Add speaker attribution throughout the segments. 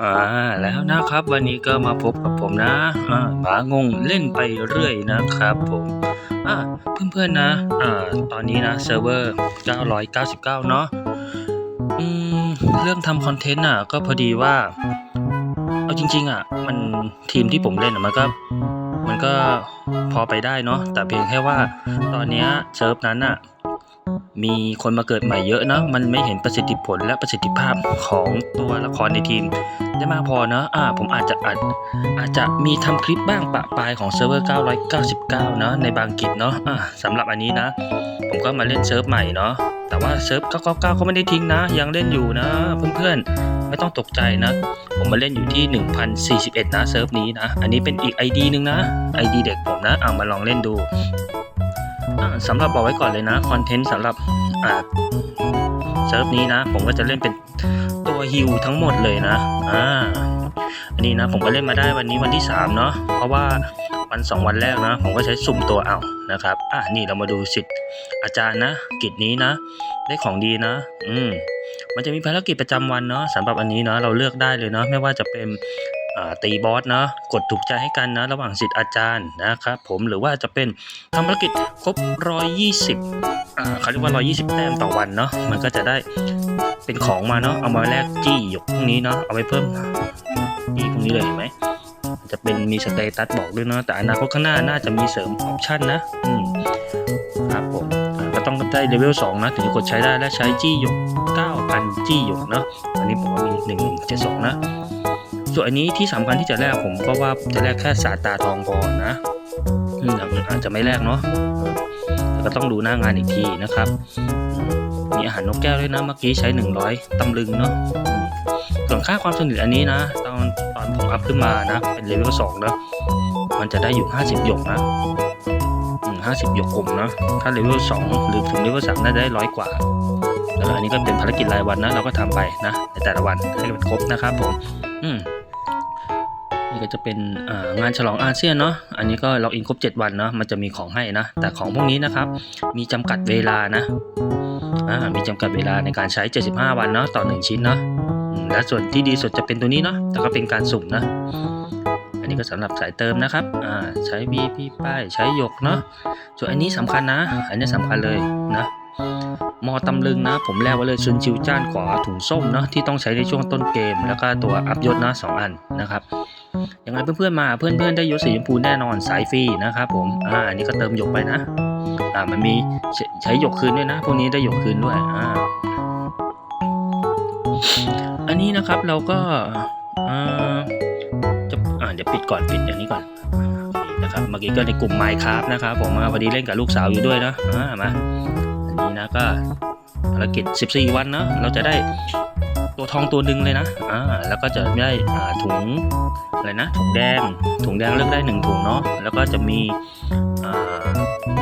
Speaker 1: อ่าแล้วนะครับวันนี้ก็มาพบกับผมนะอ่าหมางงเล่นไปเรื่อยนะครับผมอ่าเพื่อนๆนะอ่าตอนนี้นะเซิร์ฟเวอร์ 999 เนาะอืมเรื่องทำคอนเทนต์อะก็พอดีว่า เอาจริง ๆ อะ มันทีมที่ผมเล่นอะมันก็มันก็พอไปได้เนาะแต่เพียงแค่ว่าตอนเนี้ยเซิร์ฟนั้นอะ มีคนมาเกิดใหม่เยอะเนอะมันไม่เห็นประสิทธิผลและประสิทธิภาพของตัวละครในทีม ได้มากพอเนอะอ่าผมอาจจะอาจอาจจะมีทำคลิปบ้างปะปลายของเซิร์ฟเวอร์ 999 เนอะในบางกิจเนาะอ่าสำหรับอันนี้นะ ผมก็มาเล่นเซิร์ฟใหม่เนาะแต่ว่าเซิร์ฟ 999ก็ไม่ได้ทิ้งนะ ยังเล่นอยู่นะ เพื่อนๆ ไม่ต้องตกใจนะ ผมมาเล่นอยู่ที่ 1041 นะเซิร์ฟนี้นะ อันนี้เป็นอีก ID หนึ่งนะ ID เด็กผมนะเอามาลองเล่นดู สำหรับบอกไว้ก่อนเลยนะคอนเทนต์สำหรับอ่าเซิร์ฟนี้นะ ผมก็จะเล่นเป็นตัวฮิวทั้งหมดเลยนะอ่าอันนี้นะผมก็เล่นมาได้วันนี้วันที่3เนาะเพราะว่าวันสองวันแรกนะ ผมก็ใช้สุ่มตัวเอานะครับอะนี่เรามาดูสิทธิ์อาจารย์นะ กิจนี้นะ ได้ของดีนะ อืมมันจะมีภารกิจประจำวันเนาะสำหรับอันนี้เนาะเราเลือกได้เลยเนาะไม่ว่าจะเป็น ตีบอสนะกดถูกใจให้กันนะ ระหว่างสิทธิ์อาจารย์นะครับผมหรือว่าจะเป็นทำภารกิจครบ 120อ่าเขาเรียกว่า 120 แต้มต่อวันเนาะมันก็จะได้เป็นของมาเนาะเอามาแลกจี้หยกพวกนี้เนาะเอาไปเพิ่มจี้พวกนี้เลยเห็นไหมจะเป็นมีสเตตัสบอกด้วยเนาะแต่อนาคตข้างหน้าน่าจะมีเสริมออปชั่นนะอืมครับผมก็ต้องได้เลเวล2นะถึงจะกดใช้ได้และใช้จี้หยก 9,000 จี้หยกเนาะอันนี้ผมว่ามี 1172 นะ ส่วนอันนี้ที่สำคัญที่จะแลกผมก็ว่าจะแลกแค่สาตาทองพอนะอืมอย่างอื่นอาจจะไม่แลกเนาะแต่ก็ต้องดูหน้างานอีกทีนะครับ มีอาหารนกแก้วด้วยนะเมื่อกี้ใช้ 100ตำลึงเนาะส่วนค่าความสนิทอันนี้นะ ตอนตอนผมอัพขึ้นมานะ เป็นเลเวล2นะมันจะได้อยู่ 50 หยกนะอืม50 หยกกลุ่มนะถ้าเลเวล2หรือถึงเลเวล3น่าจะได้ร้อยกว่าแล้วอันนี้ก็เป็นภารกิจรายวันนะ เราก็ทำไปนะในแต่ละวันให้มันครบนะครับผม อืม นี่ก็จะเป็นงานฉลองอาเซียนเนาะ อันนี้ก็ล็อกอินครบ 7 วันเนาะ มันจะมีของให้นะ แต่ของพวกนี้นะครับ มีจำกัดเวลานะามีจำกัดเวลาในการใช้ 75 วันเนาะต่อ 1 ชิ้นเนาะ และส่วนที่ดีสุดจะเป็นตัวนี้เนาะ แต่ก็เป็นการสุ่มนะ อันนี้ก็สำหรับสายเติมนะครับอ่าใช้ VP ป้ายใช้หยกเนาะ ส่วนอันนี้สำคัญนะ อันนี้สำคัญเลยนะมอตำลึงนะ ผมแลกไว้เลยซุนชิวจ้านขวาถุงส้มเนาะที่ต้องใช้ในช่วงต้นเกม แล้วก็ตัวอัพยศนะสองอันนะครับ ยังไงเพื่อนๆมาเพื่อนๆได้ยศสีชมพูแน่นอนสายฟรีนะครับผมอ่าอันนี้ก็เติมหยกไปนะอ่ามันมีใช้หยกคืนด้วยนะ พวกนี้ได้หยกคืนด้วยอ่าอันนี้นะครับเราก็อ่าจะอ่าเดี๋ยวปิดก่อนปิดอย่างนี้ก่อนนี่นะครับเมื่อกี้ก็ในกลุ่ม Minecraft นะครับผมมาพอดีเล่นกับลูกสาวอยู่ด้วยนะอ่ามาอันนี้นะก็ภารกิจ 14 วันเนาะเราจะได้ ตัวทองตัวหนึ่งเลยนะอ่าแล้วก็จะได้อ่าถุงอะไรนะถุงแดง ถุงแดงเลือกได้หนึ่งถุงเนาะแล้วก็จะมีอ่า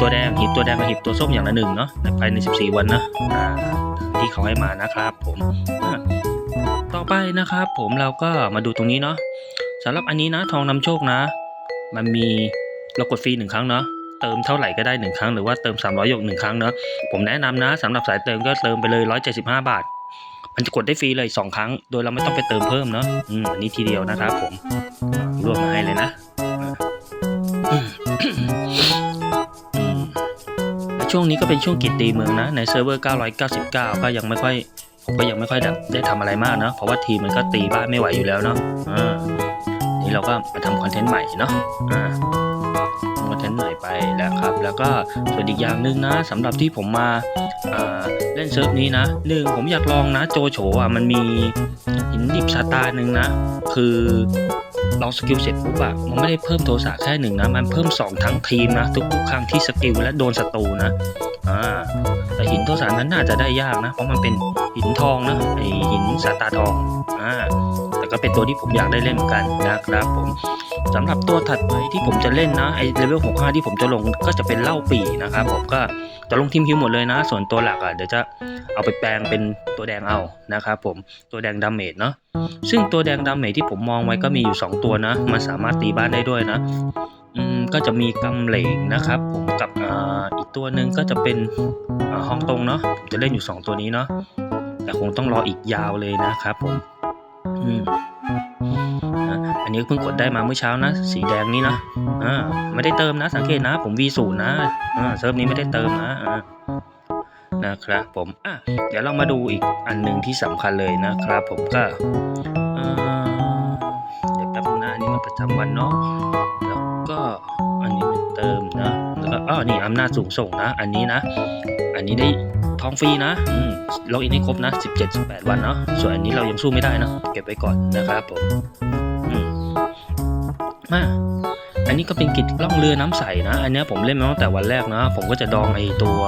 Speaker 1: ตัวแดงหีบตัวแดงกับหีบตัวส้มอย่างละหนึ่งเนาะในภายใน 14 วันนะอ่าที่เขาให้มานะครับผมต่อไปนะครับ ผมเราก็มาดูตรงนี้เนาะสำหรับอันนี้นะทองนำโชคนะ มันมีเรากดฟรีหนึ่งครั้งเนาะเติมเท่าไหร่ก็ได้หนึ่งครั้งหรือว่าเติม 300หยกหนึ่งครั้งเนอะผมแนะนำนะสำหรับสายเติมก็เติมไปเลย 175 บาท มันจะกดได้ฟรีเลย2ครั้ง โดยเราไม่ต้องไปเติมเพิ่มเนาะอืมอันนี้ทีเดียวนะครับผมรวมมาให้เลยนะช่วงนี้ก็เป็นช่วงกิจตีเมืองนะ ในเซิร์ฟเวอร์ 999 ก็ยังไม่ค่อยผมก็ยังไม่ค่อยได้ได้ทำอะไรมากนะเพราะว่าทีมมันก็ตีบ้านไม่ไหวอยู่แล้วเนาะอ่านี่เราก็มาทำคอนเทนต์ใหม่เนาะอ่า คอนเทนต์ใหม่ไปแล้วครับ แล้วก็ส่วนอีกอย่างหนึ่งนะสำหรับที่ผมมาเล่นเซิร์ฟนี้นะหนึ่งผมอยากลองนะโจโฉอะมันมีหินดิบสตาหนึ่งนะ คือลองสกิลเสร็จปุ๊บอะมันไม่ได้เพิ่มโทสะแค่หนึ่งนะ มันเพิ่ม 2 ทั้งทีมนะ ทุกๆครั้งที่สกิลและโดนศัตรูนะอ่า หินโทสะนั้นน่าจะได้ยากนะ เพราะมันเป็นหินทองนะไอหินสตาทองอ่าแต่ก็เป็นตัวที่ผมอยากได้เล่นเหมือนกันนะครับผมสำหรับตัวถัดไปที่ผมจะเล่นนะไอเลเวล65 ที่ผมจะลงก็จะเป็นเหล่าปีนะครับผมก็จะลงทีมฮิวหมดเลยนะ ส่วนตัวหลักอะเดี๋ยวจะเอาไปแปลงเป็นตัวแดงเอานะครับผมตัวแดงดาเมจเนาะซึ่งตัวแดงดาเมจที่ผมมองไว้ก็มีอยู่ 2 ตัวนะ มันสามารถตีบ้านได้ด้วยนะ ก็จะมีกำเหลงนะครับ ผมกับออีกตัวหนึ่งก็จะเป็นอ่าฮองตงเนาะผมจะเล่นอยู่ 2 ตัวนี้เนาะแต่คงต้องรออีกยาวเลยนะครับผมอืมอันนี้เพิ่งกดได้มาเมื่อเช้านะ สีแดงนี่นะอ่าไม่ได้เติมนะ สังเกตนะ ผม V0 นะอ่าเซิร์ฟนี้ไม่ได้เติมนะอ่านะครับผมอะเดี๋ยวเรามาดูอีกอันหนึ่งที่สำคัญเลยนะครับ ผมก็เอ่อเดี๋ยวแป๊บนึงนะอันนี้มันประจำวันเนาะแล้วก็ อ๋อนี่อำนาจสูงส่งนะ อันนี้นะ อันนี้ได้ทองฟรีนะอืมล็อกอินให้ครบนะ 17-18 วันเนาะ ส่วนอันนี้เรายังสู้ไม่ได้เนาะ เก็บไว้ก่อนนะครับผมอืมมาอันนี้ก็เป็นกิจล่องเรือน้ำใสนะ อันนี้ผมเล่นมาตั้งแต่วันแรกนะ ผมก็จะดองไอตัว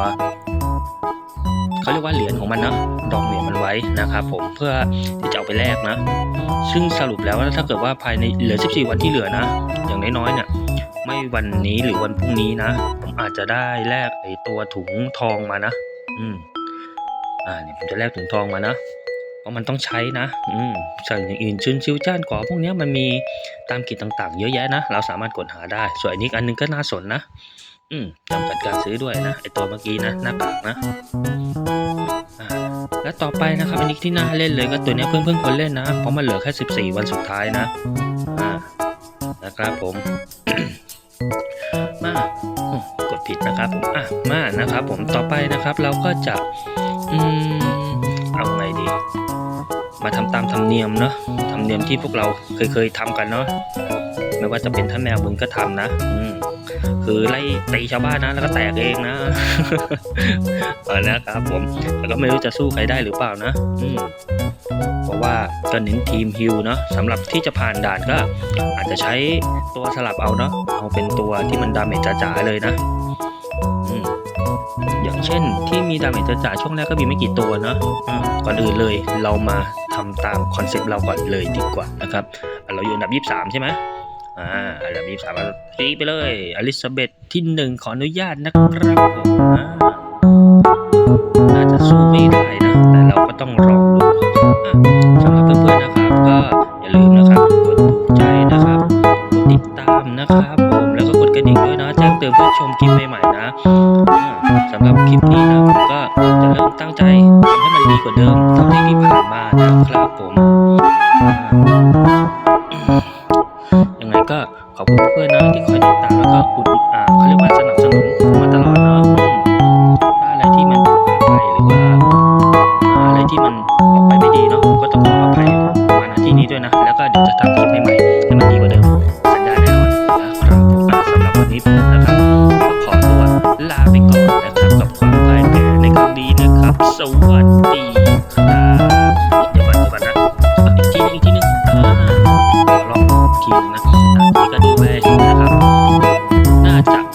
Speaker 1: เขาเรียกว่าเหรียญของมันเนาะดองเหรียญมันไว้นะครับผม เพื่อที่จะเอาไปแลกนะ ซึ่งสรุปแล้วถ้าเกิดว่าภายในเหลือ 14 วันที่เหลือนะ อย่างน้อยๆเนี่ย ไม่วันนี้หรือวันพรุ่งนี้นะ ผมอาจจะได้แลกไอตัวถุงทองมานะ อืม อ่าเนี่ยผมจะแลกถุงทองมานะ เพราะมันต้องใช้นะ อืมส่วนอย่างอื่นชุนชิวจ้านกว่าพวกเนี้ยมันมีตามกิจต่างๆ เยอะแยะนะ เราสามารถกดหาได้ ส่วนอันนี้อันหนึงก็น่าสนนะ อืมจำกัดการซื้อด้วยนะ ไอตัวเมื่อกี้นะ หน้ากากนะอ่าและต่อไปนะครับอันนี้ที่น่าเล่นเลยก็ตัวเนี้ยเพิ่งเพิ่งคนเล่นนะ เพราะมันเหลือแค่ 14 วันสุดท้ายนะ อ่า นะครับผม นะครับผมอะมานะครับ ผมต่อไปนะครับเราก็จะอืมเอาไงดี มาทำตามธรรมเนียมเนาะธรรมเนียมที่พวกเราเคยเคยทำกันเนาะไม่ว่าจะเป็นท่านแมวบุญก็ทำนะอืมคือไล่ตีชาวบ้านนะแล้วก็แตกเองนะเอานะครับผมแต่ก็ไม่รู้จะสู้ใครได้หรือเปล่านะอืมเพราะว่าก็เน้นทีมฮิลเนาะสำหรับที่จะผ่านด่านก็อาจจะใช้ตัวสลับเอาเนาะเอาเป็นตัวที่มันดาเมจจ๋าๆเลยนะ อย่างเช่น ที่มีดาเมจจ๋าช่วงแรกก็มีไม่กี่ตัวเนาะก่อนอื่นเลยเรามาทำตามคอนเซปต์เราก่อนเลยดีกว่านะครับ เราอยู่อันดับ 23 ใช่ไหมอ่าอันดับ 23เราตีไปเลยอลิซาเบธที่หนึ่งขออนุญาตนะครับผมน่าจะสู้ไม่ได้นะ แต่เราก็ต้องลองดูสำหรับเพื่อนๆนะครับ ก็อย่าลืมนะครับกดถูกใจนะครับกดติดตามนะครับผมแล้วก็กดกระดิ่งด้วยนะแจ้งเตือนเพื่อชมคลิปใหม่ๆนะ สำหรับคลิปนี้นะผมก็จะเริ่มตั้งใจทำให้มันดีกว่าเดิมเท่าที่ที่ผ่านมานะครับผมยังไงก็ขอบคุณเพื่อนนะที่คอยติดตามแล้วก็อุดอ่าเขาเรียกว่าสนับสนุนผมมาตลอดเนาะถ้าอะไรที่มันผิดพลาดไปหรือว่าอะไรที่มันออกไปไม่ดีเนาะผมก็ต้องขออภัยมาณที่นี้ด้วยนะ แล้วก็เดี๋ยวจะทำ ทีนึงนะอะนี่ก็ดูไปนะครับ น่าจะ